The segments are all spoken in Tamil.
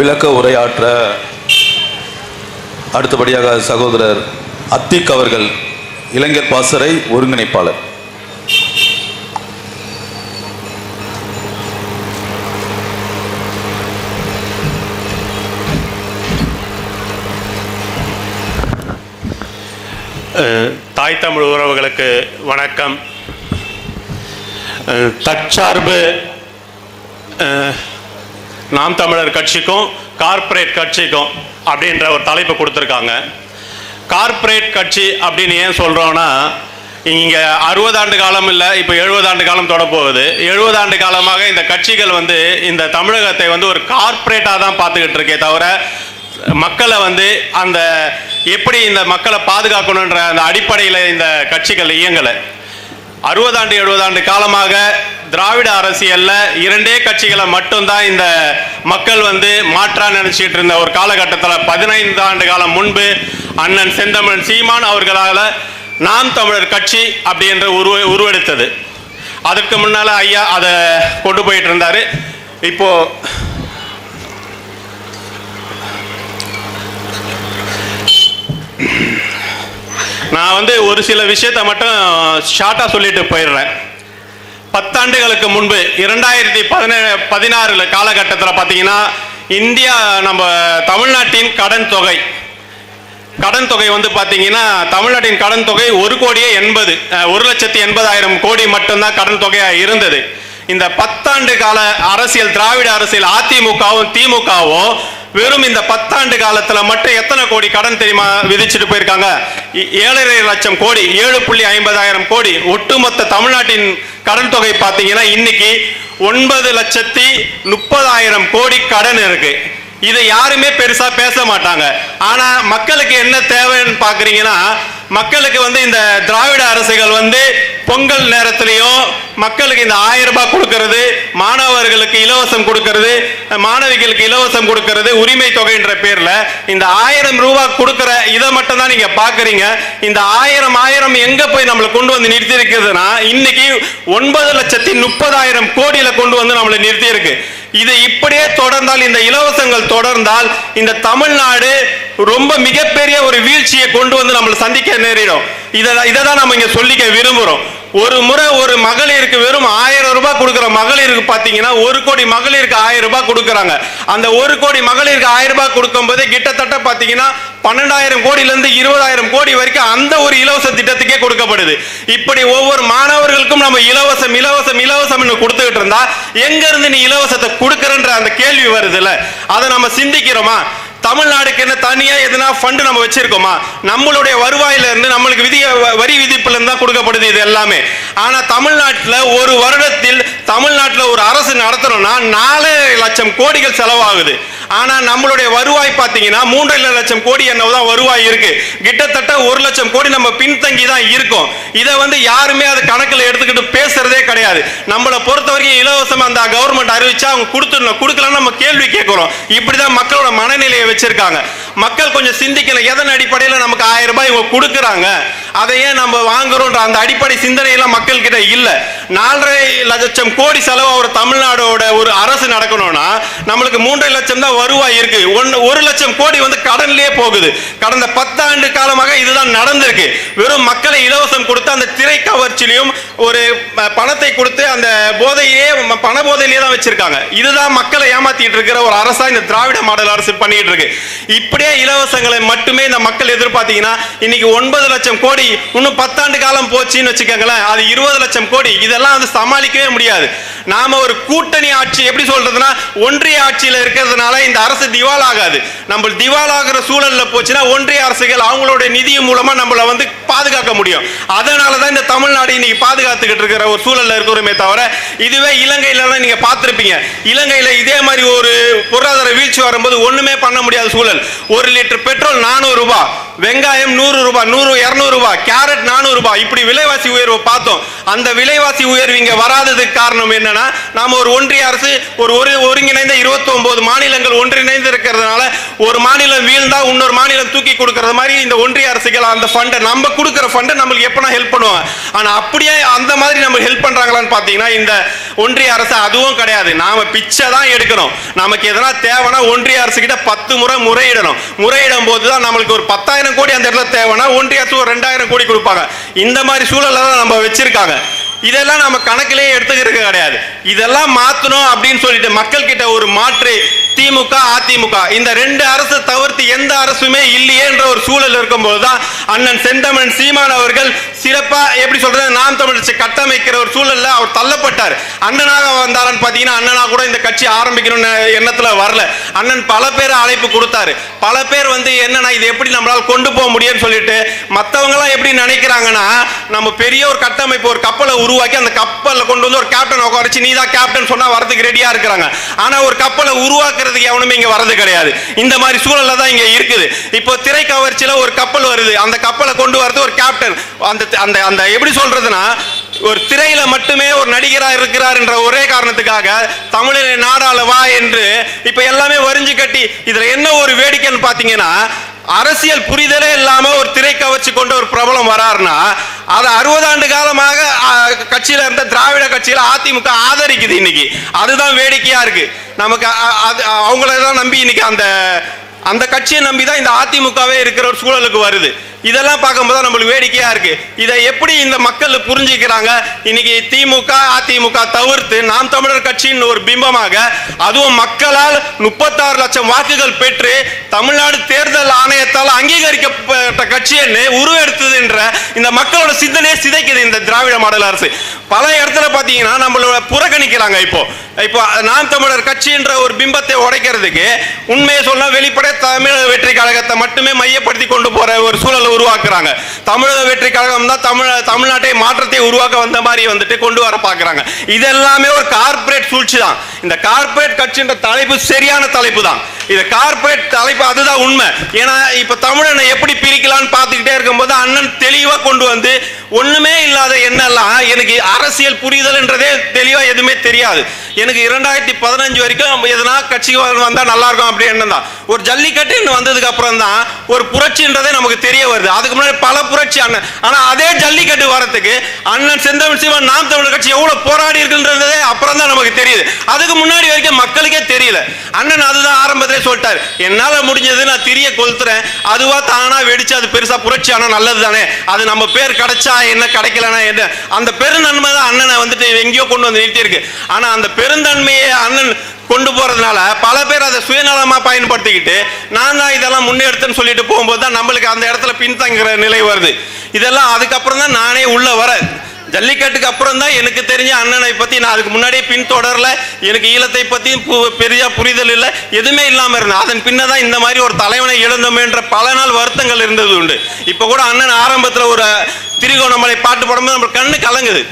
விளக்க உரையாற்ற அடுத்தபடியாக சகோதரர் அத்திக் அவர்கள் இளைஞர் பாசறை ஒருங்கிணைப்பாளர். தாய் தமிழ் உறவுகளுக்கு வணக்கம். தற்சார்பு நாம் தமிழர் கட்சிக்கும் கார்ப்பரேட் கட்சிக்கும் அப்படின்ற ஒரு தலைப்பு கொடுத்துருக்காங்க. கார்ப்பரேட் கட்சி அப்படின்னு ஏன் சொல்கிறோன்னா இங்கே அறுபது ஆண்டு காலம் இல்லை இப்போ எழுபது ஆண்டு காலம் தொடப்போகுது. எழுபது ஆண்டு காலமாக இந்த கட்சிகள் வந்து இந்த தமிழகத்தை வந்து ஒரு கார்ப்பரேட்டாக தான் பார்த்துக்கிட்டு இருக்கே தவிர மக்களை வந்து அந்த எப்படி இந்த மக்களை பாதுகாக்கணுன்ற அந்த அடிப்படையில் இந்த கட்சிகள் இயங்கலை. அறுபதாண்டு எழுபதாண்டு காலமாக திராவிட அரசியலில் இரண்டே கட்சிகளை மட்டும்தான் இந்த மக்கள் வந்து மாற்றா நினச்சிக்கிட்டு இருந்த ஒரு காலகட்டத்தில் பதினைந்து ஆண்டு காலம் முன்பு அண்ணன் செந்தமிழன் சீமான் அவர்களால் நாம் தமிழர் கட்சி அப்படின்ற உருவ உருவெடுத்தது. அதற்கு முன்னால ஐயா அதை கொண்டு போயிட்டு இருந்தார். இப்போது நான் வந்து ஒரு சில விஷயத்தை மட்டும் ஷார்ட்டாக சொல்லிட்டு போயிடுறேன். பத்தாண்டுகளுக்கு முன்பு இரண்டாயிரத்தி பதினே பதினாறுல காலகட்டத்தில் பார்த்தீங்கன்னா இந்தியா நம்ம தமிழ்நாட்டின் கடன் தொகை கடன் தொகை வந்து பார்த்தீங்கன்னா தமிழ்நாட்டின் கடன் தொகை ஒரு கோடியே எண்பது ஒரு லட்சத்தி எண்பதாயிரம் கோடி மட்டும்தான் கடன் தொகையாக இருந்தது. இந்த பத்தாண்டு கால அரசியல் திராவிட அரசியல் அதிமுகவும் திமுகவும் வெறும் இந்த பத்தாண்டு காலத்தில் மட்டும் எத்தனை கோடி கடன் தெரியுமா விதிச்சுட்டு போயிருக்காங்க? ஏழரை லட்சம் கோடி ஏழு புள்ளி ஐம்பதாயிரம் கோடி ஒட்டுமொத்த தமிழ்நாட்டின் கடன் தொகை பார்த்தீங்கன்னா இன்னைக்கு ஒன்பது லட்சத்தி முப்பதாயிரம் கோடி கடன் இருக்குது இதை யாருமே பெருசா பேச மாட்டாங்க. ஆனா மக்களுக்கு என்ன தேவைன்னு பாக்குறீங்கன்னா மக்களுக்கு வந்து இந்த திராவிட அரசுகள் வந்து பொங்கல் நேரத்திலையும் மக்களுக்கு இந்த ஆயிரம் ரூபாய் கொடுக்கறது மாணவர்களுக்கு இலவசம் கொடுக்கறது மாணவிகளுக்கு இலவசம் கொடுக்கறது உரிமை தொகைன்ற பேர்ல இந்த ஆயிரம் ரூபாய் கொடுக்கற இதை மட்டும் தான் நீங்க பாக்குறீங்க. இந்த ஆயிரம் ஆயிரம் எங்க போய் நம்மளை கொண்டு வந்து நிறுத்தி இருக்குதுன்னா இன்னைக்கு ஒன்பது லட்சத்தி முப்பதாயிரம் கோடியில கொண்டு வந்து நம்மளை நிறுத்தி இருக்கு. இது இப்படியே தொடர்ந்தால் இந்த இலவசங்கள் தொடர்ந்தால் இந்த தமிழ்நாடு ரொம்ப மிகப்பெரிய ஒரு வீழ்ச்சியை கொண்டு வந்து நம்மளை சந்திக்க நேரிடும். இதை இதை தான் நம்ம இங்கே சொல்லிக்க விரும்புகிறோம் ஒரு முறை ஒரு மகளிருக்கு வெறும் ஆயிரம் ரூபாய் கொடுக்குற மகளிருக்கு பார்த்தீங்கன்னா ஒரு கோடி மகளிருக்கு ஆயிரம் ரூபாய் கொடுக்குறாங்க. அந்த ஒரு கோடி மகளிருக்கு ஆயிரம் ரூபாய் கொடுக்கும்போது கிட்டத்தட்ட பார்த்தீங்கன்னா பன்னெண்டாயிரம் கோடியிலேருந்து இருபதாயிரம் கோடி வரைக்கும் அந்த ஒரு இலவச திட்டத்துக்கே கொடுக்கப்படுது. இப்படி ஒவ்வொரு மாணவர்களுக்கும் நம்ம இலவசம் இலவசம் இலவசம்னு கொடுத்துக்கிட்டு இருந்தா எங்க இருந்து நீ இலவசத்தை கொடுக்கறன்ற அந்த கேள்வி வருதுல்ல. அதை நம்ம சிந்திக்கிறோமா? தமிழ்நாடுக்கு என்ன தனியா எதுனா ஃபண்டு நம்ம வச்சிருக்கோமா? நம்மளுடைய வருவாயில இருந்து நம்மளுக்கு விதி வரி விதிப்புல இருந்து தான் கொடுக்கப்படுது இது எல்லாமே. ஆனா தமிழ்நாட்டுல ஒரு வருடத்தில் தமிழ்நாட்டுல ஒரு அரசு நடத்தணும்னா நாலு லட்சம் கோடிகள் செலவாகுது. ஆனா நம்மளுடைய வருவாய் பாத்தீங்கன்னா மூன்றரை லட்சம் கோடி என்னதான் வருவாய் இருக்கு. கிட்டத்தட்ட ஒரு லட்சம் கோடி நம்ம பின்தங்கி தான் இருக்கோம். இதை வந்து யாருமே அது கணக்கில் எடுத்துக்கிட்டு பேசுறதே கிடையாது. நம்மளை பொறுத்த வரைக்கும் இலவசம் அந்த கவர்மெண்ட் அறிவிச்சா அவங்க கொடுத்துடணும். கொடுக்கலன்னு நம்ம கேள்வி கேட்கிறோம். இப்படிதான் மக்களோட மனநிலையை வச்சிருக்காங்க. மக்கள் கொஞ்சம் சிந்திக்கணும். எதன் அடிப்படையில் நமக்கு ஆயிரம் ரூபாய் இவங்க கொடுக்குறாங்க? அதை ஏன் நம்ம வாங்குறோன்ற அந்த அடிப்படை சிந்தனையெல்லாம் மக்கள் கிட்ட இல்ல. நாலரை லட்சம் கோடி செலவு ஒரு தமிழ்நாடோட ஒரு அரசு நடக்கணும்னா நம்மளுக்கு மூன்றரை லட்சம் தான் வருவாய் இருக்கு. ஒன்று ஒரு லட்சம் கோடி வந்து கடன்லேயே போகுது. கடந்த பத்தாண்டு காலமாக இதுதான் நடந்திருக்கு. வெறும் மக்களை இலவசம் கொடுத்து அந்த திரை கவர்ச்சியிலையும் ஒரு ப- பணத்தை கொடுத்து அந்த போதையே பண போதையிலேயே தான் வச்சிருக்காங்க. இதுதான் மக்களை ஏமாத்திட்டு இருக்கிற ஒரு அரசா இந்த திராவிட மாடல் அரசு பண்ணிட்டு இருக்கு. அப்படியே இலவசங்களை மட்டுமே இந்த மக்கள் எதிர்பார்த்தீங்கன்னா இன்னைக்கு ஒன்பது லட்சம் கோடி இன்னும் பத்தாண்டு காலம் போச்சுன்னு வச்சுக்கோங்களேன் அது இருபது லட்சம் கோடி இதெல்லாம் வந்து சமாளிக்கவே முடியாது. நாம ஒரு கூட்டணி ஆட்சி எப்படி சொல்றதுன்னா ஒன்றிய ஆட்சியில் இருக்கிறதுனால இந்த அரசு திவால் ஆகாது நம்ம திவால் ஆகிற சூழல்ல போச்சுன்னா ஒன்றிய அரசுகள் அவங்களுடைய நிதி மூலமா நம்மளை வந்து பாதுகாக்க முடியும். அதனால தான் இந்த தமிழ்நாடு இன்னைக்கு பாதுகாத்துக்கிட்டு இருக்கிற ஒரு சூழல்ல இருக்கிறோமே தவிர இதுவே இலங்கையில தான் நீங்க பார்த்துருப்பீங்க. இலங்கையில இதே மாதிரி ஒரு பொருளாதார வீழ்ச்சி வரும்போது ஒண்ணுமே பண்ண முடியாத சூழல். ஒரு லிட்டர் பெட்ரோல் நானூறு ரூபாய். வெங்காயம் நூறு ரூபாய் நூறு இருநூறு ரூபாய் கேரட் நானூறு ரூபாய். இப்படி விலைவாசி உயர்வு பார்த்தோம். அந்த விலைவாசி உயர்வு இங்கே வராததுக்கு காரணம் என்னன்னா நாம ஒரு ஒன்றிய அரசு ஒரு ஒரு ஒருங்கிணைந்த 29 மாநிலங்கள் ஒன்றிணைந்து இருக்கிறதுனால ஒரு மாநிலம் வீழ்ந்தா இன்னொரு மாநிலம் தூக்கி கொடுக்கறது மாதிரி இந்த ஒன்றிய அரசுகள் அந்த ஃபண்டை நம்ம கொடுக்குற ஃபண்டை நம்மளுக்கு எப்பனா ஹெல்ப் பண்ணுவாங்க. ஆனால் அப்படியே அந்த மாதிரி நம்ம ஹெல்ப் பண்ணுறாங்களான்னு பார்த்தீங்கன்னா இந்த ஒன்றிய அரசு அதுவும் கிடையாது. நாம பிச்சை தான் எடுக்கணும். நமக்கு எதனா தேவைன்னா ஒன்றிய அரசு கிட்ட பத்து முறை முறையிடணும். முறையிடும் போது தான் நம்மளுக்கு ஒரு பத்தாயிரம் கோடி அந்த இடத்துல தேவைன்னா ஒன்றிய அரசு ஒரு ரெண்டாயிரம் கோடி கொடுப்பாங்க. இந்த மாதிரி சூழலை தான் நம்ம வச்சிருக்காங்க. இதெல்லாம் நம்ம கணக்கிலே எடுத்துக்கிறது கிடையாது. இதெல்லாம் மாற்றணும் அப்படின்னு சொல்லிட்டு மக்கள் கிட்ட ஒரு மாற்று திமுக அதிமுக இந்த ரெண்டு அரசு தவிர்த்து எந்த அரசுமே இல்லையேன்ற ஒரு சூழல் இருக்கும்போது தான் அண்ணன் செந்தமன் சீமான் அவர்கள் சிறப்பா எப்படி சொல்றது நாம் தமிழ் கட்டமைக்கிற ஒரு சூழல்ல அவர் தள்ளப்பட்டார். அண்ணனாக வந்தாரன்னு பாத்தீங்கன்னா அண்ணனா கூட இந்த கட்சி ஆரம்பிக்கணும்னு எண்ணத்துல வரல. அண்ணன் பல பேர் அழைப்பு கொடுத்தாரு. பல பேர் வந்து என்னன்னா இது எப்படி நம்மளால கொண்டு போக முடியும்னு சொல்லிட்டு மத்தவங்க எல்லாம் எப்படி நினைக்கிறாங்கன்னா நம்ம பெரிய ஒரு கட்டமைப்பு ஒரு கப்பலை உருவாக்கி அந்த கப்பலில் கொண்டு வந்து ஒரு கேப்டன் உட்காரச்சு நீ தான் கேப்டன் சொன்னா வரதுக்கு ரெடியா இருக்கிறாங்க. ஆனா ஒரு கப்பலை உருவாக்குறதுக்கு எவனுமே இங்க வரது கிடையாது. இந்த மாதிரி சூழல்ல தான் இங்க இருக்குது. இப்போ திரை கவர்ச்சியில ஒரு கப்பல் வருது. அந்த கப்பலை கொண்டு வரது ஒரு கேப்டன் அந்த அந்த அந்த எப்படி சொல்றதுன்னா ஒரு திரையில மட்டுமே ஒரு நடிகரா இருக்கிறார் என்ற ஒரே காரணத்துக்காக தமிழினை நாடாள வா என்று இப்ப எல்லாமே வரிஞ்சு கட்டி இதுல என்ன ஒரு வேடிக்கைன்னு பாத்தீங்கன்னா அரசியல் புரிதலே இல்லாம ஒரு திரை கவர்ச்சி கொண்ட ஒரு பிரபலம் வராருன்னா அதை அறுபது ஆண்டு காலமாக கட்சியில இருந்த திராவிட கட்சியில அதிமுக ஆதரிக்குது இன்னைக்கு. அதுதான் வேடிக்கையா இருக்கு. நமக்கு அது அவங்கள தான் நம்பி இன்னைக்கு அந்த அந்த கட்சியை நம்பி தான் இந்த அதிமுகவே இருக்கிற ஒரு சூழலுக்கு வருது. இதெல்லாம் பார்க்கும்போது தான் நம்மளுக்கு வேடிக்கையா இருக்கு. இதை எப்படி இந்த மக்கள் புரிஞ்சுக்கிறாங்க? இன்னைக்கு திமுக அதிமுக தவிர்த்து நாம் தமிழர் கட்சியின் ஒரு பிம்பமாக அதுவும் மக்களால் முப்பத்தாறு லட்சம் வாக்குகள் பெற்று தமிழ்நாடு தேர்தல் ஆணையத்தால் அங்கீகரிக்கப்பட்ட கட்சி என்று உருவெடுத்தது என்ற இந்த மக்களோட சிந்தனையே சிதைக்குது இந்த திராவிட மாடல் அரசு. பல இடத்துல பார்த்தீங்கன்னா நம்மளோட புறக்கணிக்கிறாங்க இப்போ. இப்போ நாம் தமிழர் கட்சின்ற ஒரு பிம்பத்தை உடைக்கிறதுக்கு உண்மையை சொன்னால் வெளிப்படை தமிழர் வெற்றி கழகத்தை மட்டுமே மையப்படுத்தி கொண்டு போற ஒரு சூழல் உருவாக்குறாங்க. தமிழக வெற்றி கழகம் தான் தமிழ் தமிழ்நாட்டை மாற்றத்தை உருவாக்க வந்த மாதிரி வந்துட்டு கொண்டு வர பாக்குறாங்க இது எல்லாமே ஒரு கார்ப்பரேட் சூழ்ச்சி தான். இந்த கார்ப்பரேட் கட்சின்ற தலைப்பு சரியான தலைப்பு தான். இது கார்ப்பரேட் தலைப்பு அதுதான் உண்மை. ஏன்னா இப்ப தமிழனை எப்படி பிரிக்கலாம்னு பார்த்துக்கிட்டே இருக்கும்போது அண்ணன் தெளிவா கொண்டு வந்து ஒண்ணுமே இல்லாத என்னெல்லாம் எனக்கு அரசியல் புரிதல் என்றதே தெளிவா எதுவுமே தெரியாது. எனக்கு இரண்டாயிரத்தி பதினஞ்சு வரைக்கும் எதனா கட்சி வந்தா நல்லா இருக்கும் அப்படி என்ன தான். ஒரு ஜல்லிக்கட்டுன்னு வந்ததுக்கு அப்புறம் தான் ஒரு புரட்சின்றதே நமக்கு தெரிய வருது. அதுக்கு முன்னாடி பல புரட்சி அண்ணன். ஆனா அதே ஜல்லிக்கட்டு வரதுக்கு அண்ணன் செந்தமிழ் சிவன் நாம் தமிழர் கட்சி எவ்வளவு போராடி இருக்குன்றதே அப்புறம் தான் நமக்கு தெரியுது. அதுக்கு முன்னாடி வரைக்கும் மக்களுக்கே தெரியல. அண்ணன் அதுதான் ஆரம்பத்திலே சொல்லிட்டாரு. என்னால முடிஞ்சது நான் திரிய கொளுத்துறேன். அதுவா தானா வெடிச்சு அது பெருசா புரட்சி ஆனா நல்லது தானே அது நம்ம பேர் கிடைச்சா என்ன கிடைக்கலனா என்ன அந்த பெருநன்மை தான் அண்ணனை வந்துட்டு எங்கேயோ கொண்டு வந்து நிறுத்தி இருக்கு ஆனா அந்த பெருந்தன்மையை அண்ணன் கொண்டு போறதுனால பல பேர் அதை சுயநலமா பயன்படுத்திக்கிட்டு நான் தான் இதெல்லாம் முன்னெடுத்தேன்னு சொல்லிட்டு போகும்போது தான் நம்மளுக்கு அந்த இடத்துல பின்தங்குற நிலை வருது. இதெல்லாம் அதுக்கப்புறம் தான் நானே உள்ள வரேன் ஜல்லிக்கட்டுக்கு அப்புறம் தான் எனக்கு தெரிஞ்ச அண்ணனை பத்தி நான் அதுக்கு முன்னாடியே பின்தொடரல. எனக்கு ஈழத்தை பத்தி பு- பெரிய புரிதல் இல்லை. எதுவுமே இல்லாம இருந்தேன். அதன் பின்னதான் இந்த மாதிரி ஒரு தலைவனை இழந்தோமேன்ற பல நாள் வருத்தங்கள் இருந்தது உண்டு. இப்ப கூட அண்ணன் ஆரம்பத்துல ஒரு திருகோணமலை பாட்டு பாடும்போது நம்ம கண்ணு கலங்குது.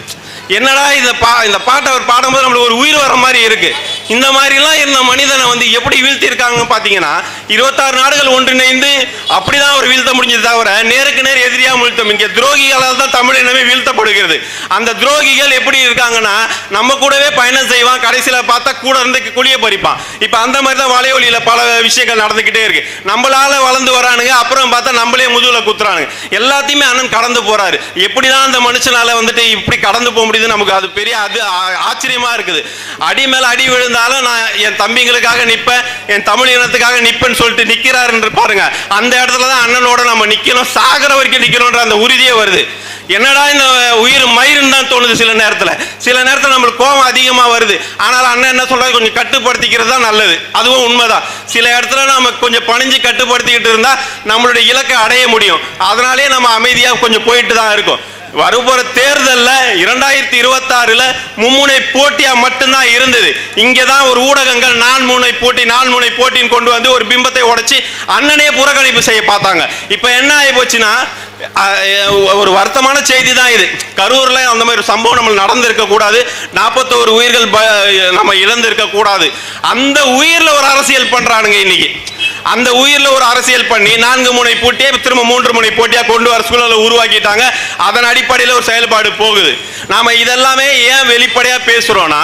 என்னடா இந்த பா இந்த பாட்டை அவர் பாடும்போது நம்மளுக்கு ஒரு உயிர் வர மாதிரி இருக்கு. இந்த மாதிரிலாம் இருந்த மனிதனை வந்து எப்படி வீழ்த்தியிருக்காங்கன்னு பார்த்தீங்கன்னா இருபத்தாறு நாடுகள் ஒன்றிணைந்து அப்படிதான் அவர் வீழ்த்த முடிஞ்சது தவிர நேருக்கு நேர் எதிரியாக வீழ்த்தம் இங்கே துரோகிகளால் தான் தமிழ் இனமே வீழ்த்தப்படுகிறது. அந்த துரோகிகள் எப்படி இருக்காங்கன்னா நம்ம கூடவே பயணம் செய்வான் கடைசியில் பார்த்தா கூட இருந்து குழிய பறிப்பான். இப்போ அந்த மாதிரி தான் வலையொலியில் பல விஷயங்கள் நடந்துக்கிட்டே இருக்கு. நம்மளால வளர்ந்து வரானுங்க அப்புறம் பார்த்தா நம்மளே முதுகில் குத்துறானுங்க. எல்லாத்தையுமே அண்ணன் கடந்து போறாரு. எப்படிதான் அந்த மனுஷனால வந்துட்டு இப்படி கடந்து போக முடியுது நமக்கு அது பெரிய அது ஆ- ஆச்சரியமா இருக்குது. அடி மேல அடி இருந்தாலும் நான் என் தம்பிங்களுக்காக நிற்பேன் என் தமிழ் இனத்துக்காக நிற்பேன்னு சொல்லிட்டு நிற்கிறாருன்னு பாருங்க. அந்த இடத்துல தான் அண்ணனோட நம்ம நிற்கணும் சாகர வரைக்கும் நிற்கணுன்ற அந்த உறுதியே வருது. என்னடா இந்த உயிர் மயிருன்னு தான் தோணுது சில நேரத்தில். சில நேரத்தில் நம்மளுக்கு கோபம் அதிகமாக வருது. ஆனால் அண்ணன் என்ன சொல்கிறது கொஞ்சம் கட்டுப்படுத்திக்கிறது தான் நல்லது. அதுவும் உண்மைதான். சில இடத்துல நம்ம கொஞ்சம் பணிஞ்சு கட்டுப்படுத்திக்கிட்டு இருந்தால் நம்மளுடைய இலக்கை அடைய முடியும். அதனாலே நம்ம அமைதியாக கொஞ்சம் போயிட்டு தான் இருக்கோம். வரப்போற தேர்தல்ல இரண்டாயிரத்தி இருபத்தாறுல மும்முனை போட்டியா மட்டும்தான் இருந்தது. இங்கே தான் ஒரு ஊடகங்கள் நான் முனை போட்டி நான் முனை போட்டின்னு கொண்டு வந்து ஒரு பிம்பத்தை உடைச்சு அண்ணனே புறக்கணிப்பு செய்ய பார்த்தாங்க. இப்போ என்ன ஆகி போச்சுன்னா ஒரு வருத்தமான செய்தி தான் இது. கரூர்ல அந்த மாதிரி ஒரு சம்பவம் நம்ம நடந்திருக்க கூடாது. நாற்பத்தோரு உயிர்கள் ப- நம்ம இழந்திருக்க கூடாது. அந்த உயிர்ல ஒரு அரசியல் பண்றானுங்க இன்னைக்கு. அந்த உயிரில் ஒரு அரசியல் பண்ணி நான்கு முனை போட்டியை திரும்ப மூன்று முனை போட்டியாக கொண்டு வர சூழலை உருவாக்கிட்டாங்க. அதன் அடிப்படையில் ஒரு செயல்பாடு போகுது. நாம் இதெல்லாமே ஏன் வெளிப்படையாக பேசுகிறோன்னா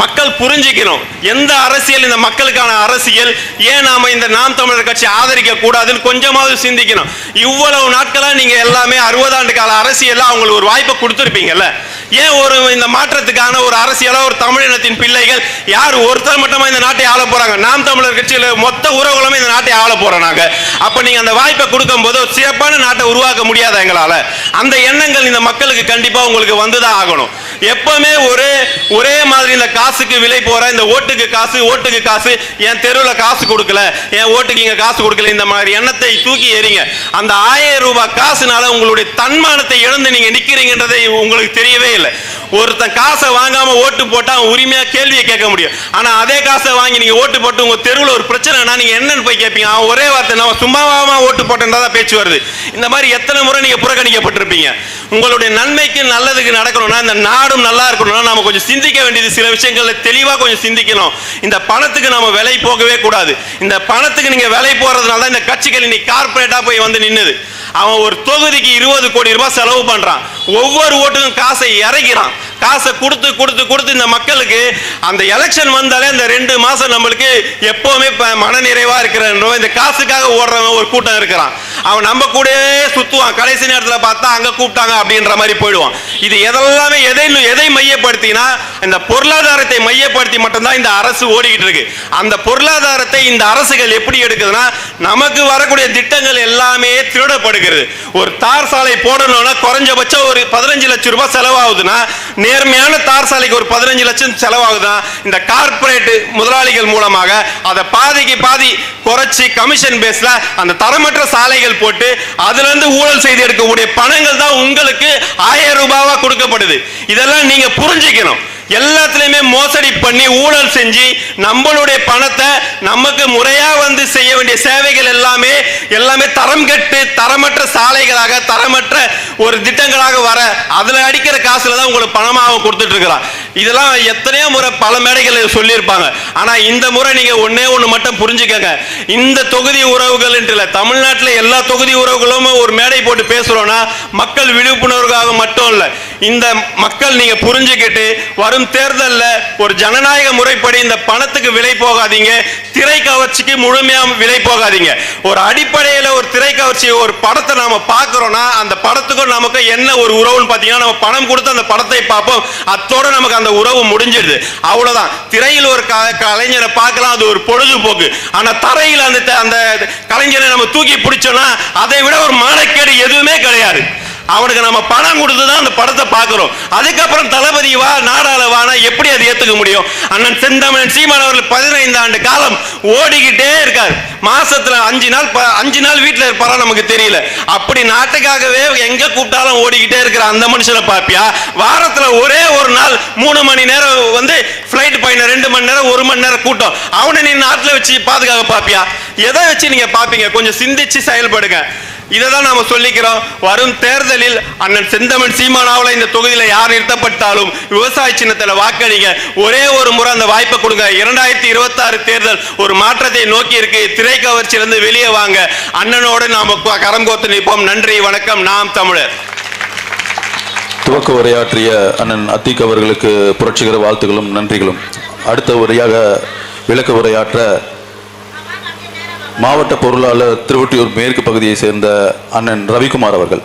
மக்கள் புரிஞ்சுக்கணும். எந்த அரசியல் இந்த மக்களுக்கான அரசியல் ஏன் நாம இந்த நாம் தமிழர் கட்சி ஆதரிக்க கூடாதுன்னு கொஞ்சமாவது சிந்திக்கணும். இவ்வளவு நாட்களா நீங்க எல்லாமே அறுபது ஆண்டு கால அரசியல்ல அவங்களுக்கு ஒரு வாய்ப்பை கொடுத்துருப்பீங்கல்ல. ஏன் ஒரு இந்த மாற்றத்துக்கான ஒரு அரசியலா ஒரு தமிழினத்தின் பிள்ளைகள் யார் ஒருத்தர் மட்டுமா இந்த நாட்டை ஆள போறாங்க? நாம் தமிழர் கட்சியில் மொத்த உறவுகளுமே இந்த நாட்டை ஆள போறோம் நாங்க. அப்ப நீங்க அந்த வாய்ப்பை கொடுக்கும் போது ஒரு சிறப்பான நாட்டை உருவாக்க முடியாத எங்களால? அந்த எண்ணங்கள் இந்த மக்களுக்கு கண்டிப்பா உங்களுக்கு வந்துதான் ஆகணும். எப்பவுமே ஒரே ஒரே மாதிரி இந்த காசுக்கு விலை போற இந்த ஓட்டுக்கு காசு ஓட்டுக்கு காசு என் தெருவில் காசு கொடுக்கல என் ஓட்டுக்கு இங்க காசு கொடுக்கல இந்த மாதிரி எண்ணத்தை தூக்கி எறிங்க. அந்த ஆயிரம் ரூபாய் காசுனால உங்களுடைய தன்மானத்தை இழந்து நீங்க நிக்கிறீங்கன்றதை உங்களுக்கு தெரியவே இல்லை. ஒருத்தன் காசை வாங்காம ஓட்டு போட்டா அவன் உரிமையா கேள்வியை கேட்க முடியும். ஆனா அதே காசை வாங்கி நீங்க ஓட்டு போட்டு உங்க தெருவில் ஒரு பிரச்சனைனா நீங்க என்னன்னு போய் கேட்பீங்க அவன் ஒரே வார்த்தை நான் சும்மாவாம ஓட்டு போட்டேன்றதா பேச்சு வருது. இந்த மாதிரி எத்தனை முறை நீங்க புறக்கணிக்கப்பட்டிருப்பீங்க. உங்களுடைய நன்மைக்கு நல்லதுக்கு நடக்கணும்னா இந்த நாடும் நல்லா இருக்கணும்னா நாம கொஞ்சம் சிந்திக்க வேண்டியது சில விஷயங்கள்ல தெளிவாக கொஞ்சம் சிந்திக்கணும். இந்த பணத்துக்கு நம்ம விலை போகவே கூடாது. இந்த பணத்துக்கு நீங்கள் விலை போகிறதுனால தான் இந்த கட்சிகள் இன்னைக்கு கார்பரேட்டாக போய் வந்து நின்னுது. அவன் ஒரு தொகுதிக்கு இருபது கோடி ரூபாய் செலவு பண்ணுறான் ஒவ்வொரு ஓட்டுக்கும் காசை இறக்கிறான். காசை கொடுத்து கொடுத்து கொடுத்து இந்த மக்களுக்கு அந்த எலெக்ஷன் வந்தாலே இந்த ரெண்டு மாதம் நம்மளுக்கு எப்போவுமே இப்ப மனநிறைவா இருக்கிற இந்த காசுக்காக ஓடுறவன் ஒரு கூட்டம் இருக்கிறான். அவன் நம்ம கூடவே சுத்துவான். கடைசி நேரத்தில் பார்த்தா அங்கே கூப்பிட்டாங்க அப்படின்ற மாதிரி போயிடுவான். இது எதெல்லாமே எதை எதை மையப்படுத்தினா இந்த பொருளாதாரத்தை மையப்படுத்தி மட்டும்தான் இந்த அரசு ஓடிக்கிட்டு இருக்கு. அந்த பொருளாதாரத்தை இந்த அரசுகள் எப்படி எடுக்குதுன்னா நமக்கு வரக்கூடிய திட்டங்கள் எல்லாமே திருடப்படுகிறது. ஒரு தார் சாலை போடணும்னா குறைஞ்சபட்சம் ஒரு பதினஞ்சு லட்சம் ரூபாய் செலவாகுதுன்னா நேர்மையான தார் சாலைக்கு ஒரு பதினஞ்சு லட்சம் செலவாகுதுன்னா இந்த கார்பரேட் முதலாளிகள் மூலமாக அதை பாதிக்கு பாதி குறைச்சி கமிஷன் பேஸ்ல அந்த தரமற்ற சாலைகள் போட்டு அதுல இருந்து ஊழல் செய்து எடுக்கக்கூடிய பணங்கள் தான் உங்களுக்கு ஆயிரம் ரூபாவாக கொடுக்கப்படுது. இதெல்லாம் நீங்க புரிஞ்சுக்கணும். எல்லாத்துலேயுமே மோசடி பண்ணி ஊழல் செஞ்சு நம்மளுடைய பணத்தை நமக்கு முறையா வந்து செய்ய வேண்டிய சேவைகள் எல்லாமே எல்லாமே தரம் கெட்டு தரமற்ற சாலைகளாக தரமற்ற ஒரு திட்டங்களாக வர அதுல அடிக்கிற காசுல தான் உங்களுக்கு பணமாக கொடுத்துட்டு இருக்கிறான். இதெல்லாம் எத்தனையோ முறை பல மேடைகள் சொல்லியிருப்பாங்க. ஆனா இந்த முறை நீங்க ஒன்றே ஒண்ணு மட்டும் புரிஞ்சுக்கங்க. இந்த தொகுதி உறவுகள் இல்லை தமிழ்நாட்டில் எல்லா தொகுதி உறவுகளும் ஒரு மேடை போட்டு பேசுறோம்னா மக்கள் விழிப்புணர்வுக்காக மட்டும் இல்லை இந்த மக்கள் நீங்க புரிஞ்சுக்கிட்டு வரும் தேர்தலில் ஒரு ஜனநாயக முறைப்படி இந்த பணத்துக்கு விலை போகாதீங்க திரை கவர்ச்சிக்கு முழுமையா விலை போகாதீங்க. ஒரு அடிப்படையில் ஒரு திரை கவர்ச்சி ஒரு படத்தை நாம பார்க்கிறோம்னா அந்த படத்துக்கும் நமக்கு என்ன ஒரு உறவுன்னு பாத்தீங்கன்னா நம்ம பணம் கொடுத்து அந்த படத்தை பார்ப்போம். அத்தோட நமக்கு அந்த உறவு முடிஞ்சிடுது அவ்வளவுதான். திரையில் ஒரு க- கலைஞரை பார்க்கலாம் அது ஒரு பொழுதுபோக்கு. ஆனா தரையில் அந்த அந்த கலைஞரை நம்ம தூக்கி பிடிச்சோம்னா அதை விட ஒரு மானக்கேடு எதுவுமே கிடையாது. அவனுக்கு நம்ம பணம் கொடுத்து தான் அந்த படத்தை பார்க்குறோம். அதுக்கப்புறம் தளபதி வா நாடாள வானா எப்படி அதை ஏற்றுக்க முடியும்? அண்ணன் செந்தமிழன் சீமான் அவர்கள் பதினைந்து ஆண்டு காலம் ஓடிக்கிட்டே இருக்கார். மாசத்துல அஞ்சு நாள் ப- அஞ்சு நாள் வீட்டில் இருப்பாரா நமக்கு தெரியல. அப்படி நாட்டுக்காகவே எங்க கூப்பிட்டாலும் ஓடிக்கிட்டே இருக்கிற அந்த மனுஷனை பாப்பியா? வாரத்துல ஒரே ஒரு நாள் மூணு மணி நேரம் வந்து ஃப்ளைட் பயணம் ரெண்டு மணி நேரம் ஒரு மணி நேரம் கூட்டம். அவனை நீ நாட்டில் வச்சு பாதுகாக்க பாப்பியா? எதை வச்சு நீங்க பாப்பீங்க? கொஞ்சம் சிந்திச்சு செயல்படுங்க. இதை தான் நாம சொல்லிக்கிறோம். வரும் தேர்தலில் அண்ணன் செந்தமிழ் சீமானாவில் இந்த தொகுதியில் யார் நிறுத்தப்பட்டாலும் விவசாய சின்னத்தில் வாக்களிங்க. ஒரே ஒரு முறை அந்த வாய்ப்பை கொடுங்க. இரண்டாயிரத்தி இருபத்தாறு தேர்தல் ஒரு மாற்றத்தை நோக்கி இருக்கு. திரை கவர்ச்சியிலிருந்து வெளியே வாங்க. அண்ணனோடு நாம கரம் கோத்து நிற்போம். நன்றி வணக்கம். நாம் தமிழர். துவக்க உரையாற்றிய அண்ணன் அத்திக் அவர்களுக்கு புரட்சிகர வாழ்த்துகளும் நன்றிகளும். அடுத்த உரையாக விளக்க உரையாற்ற மாவட்ட பொருளாளர் திருவொட்டியூர் மேற்கு பகுதியை சேர்ந்த அண்ணன் ரவிக்குமார் அவர்கள்.